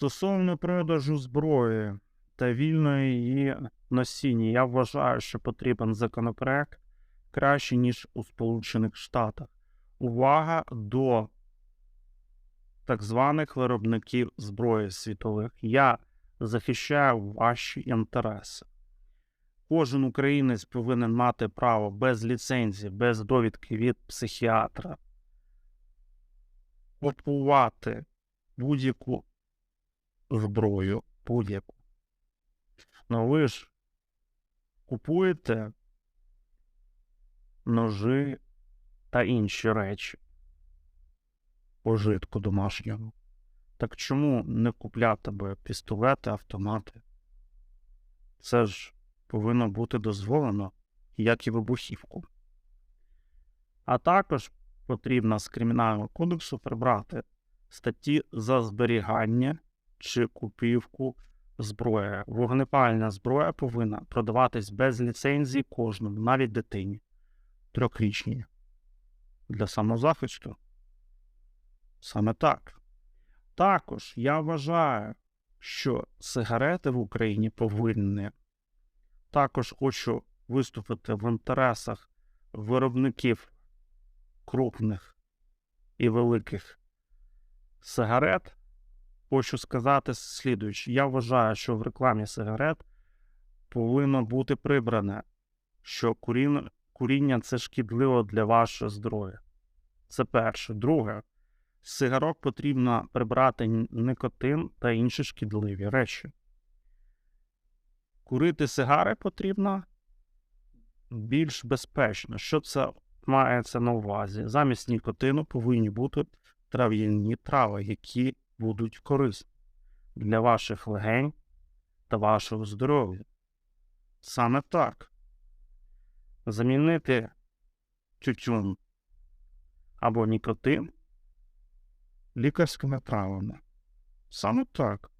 Стосовно продажу зброї та вільної її носіння, я вважаю, що потрібен законопроект краще, ніж у Сполучених Штатах. Увага до так званих виробників зброї світових. Я захищаю ваші інтереси. Кожен українець повинен мати право без ліцензії, без довідки від психіатра купувати будь-яку зброю, будь-яку. Ну ви ж купуєте ножи та інші речі пожитку домашнього. Так чому не купляти би пістолети, автомати? Це ж повинно бути дозволено, як і вибухівку. А також потрібно з Кримінального кодексу прибрати статті за зберігання чи купівку зброї. Вогнепальна зброя повинна продаватись без ліцензії кожному, навіть дитині трьохрічній. Для самозахисту. Саме так. Також я вважаю, що сигарети в Україні повинні. Також хочу виступити в інтересах виробників крупних і великих сигарет. Хочу сказати слідуюче. Я вважаю, що в рекламі сигарет повинно бути прибране, що куріння, це шкідливо для вашого здоров'я. Це перше. Друге, з сигарок потрібно прибрати никотин та інші шкідливі речі. Курити сигари потрібно більш безпечно. Що це мається на увазі? Замість нікотину повинні бути трав'яні трави, які будуть корисні для ваших легень та вашого здоров'я. Саме так. Замінити тютюн або нікотин лікарськими травами. Саме так.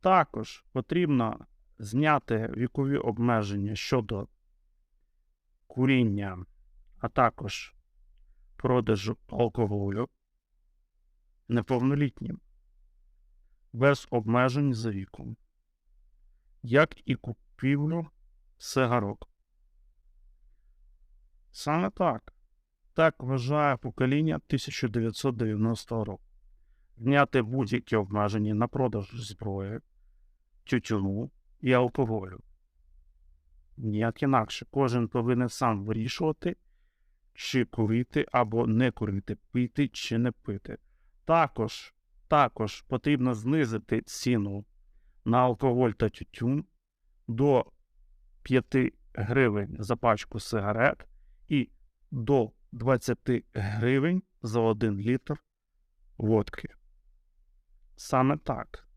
Також потрібно зняти вікові обмеження щодо куріння, а також продажу алкоголю неповнолітнім, без обмежень за віком, як і купівлю сигарок. Саме так. Так вважає покоління 1990 року. Зняти будь-які обмеження на продаж зброї, тютюну і алкоголю. Ніяк інакше, кожен повинен сам вирішувати, чи курити або не курити, пити чи не пити. Також, також потрібно знизити ціну на алкоголь та тютюн до 5 гривень за пачку сигарет і до 20 гривень за 1 літр водки. Саме так.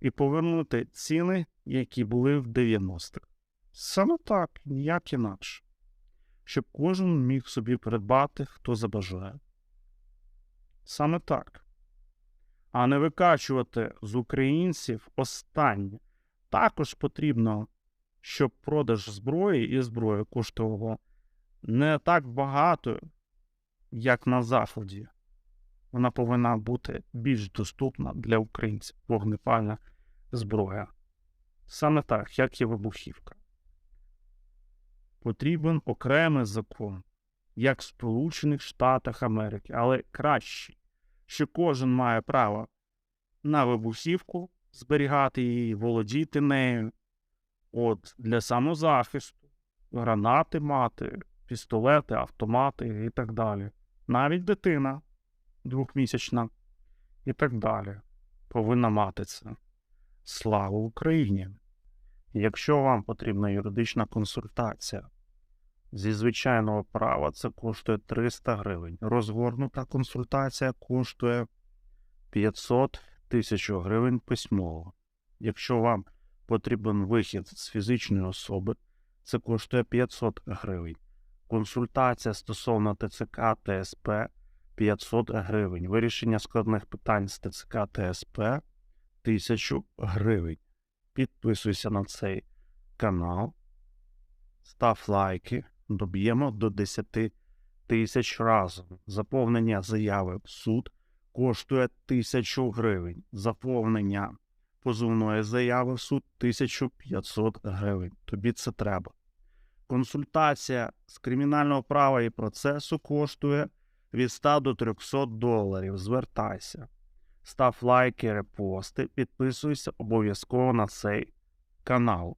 І повернути ціни, які були в 90-х. Саме так, ніяк інакше. Щоб кожен міг собі придбати, хто забажає. Саме так. А не викачувати з українців останнє. Також потрібно, щоб продаж зброї і зброї коштувало не так багато, як на Заході. Вона повинна бути більш доступна для українців вогнепальна зброя. Саме так, як і вибухівка. Потрібен окремий закон, як в Сполучених Штатах Америки, але кращий, що кожен має право на вибухівку, зберігати її, володіти нею, от для самозахисту, гранати мати, пістолети, автомати і так далі. Навіть дитина двохмісячна і так далі повинна мати це. Слава Україні! Якщо вам потрібна юридична консультація зі звичайного права, це коштує 300 гривень. Розгорнута консультація коштує 500 тисяч гривень письмово. Якщо вам потрібен вихід з фізичної особи, це коштує 500 гривень. Консультація стосовно ТЦК ТСП 500 гривень. Вирішення складних питань з ТЦК ТСП 1000 гривень. Підписуйся на цей канал, став лайки, доб'ємо до 10 тисяч разом. Заповнення заяви в суд коштує 1000 гривень. Заповнення позовної заяви в суд 1500 гривень. Тобі це треба. Консультація з кримінального права і процесу коштує від 100 до 300 доларів. Звертайся. Став лайки, репости, підписуйся обов'язково на цей канал.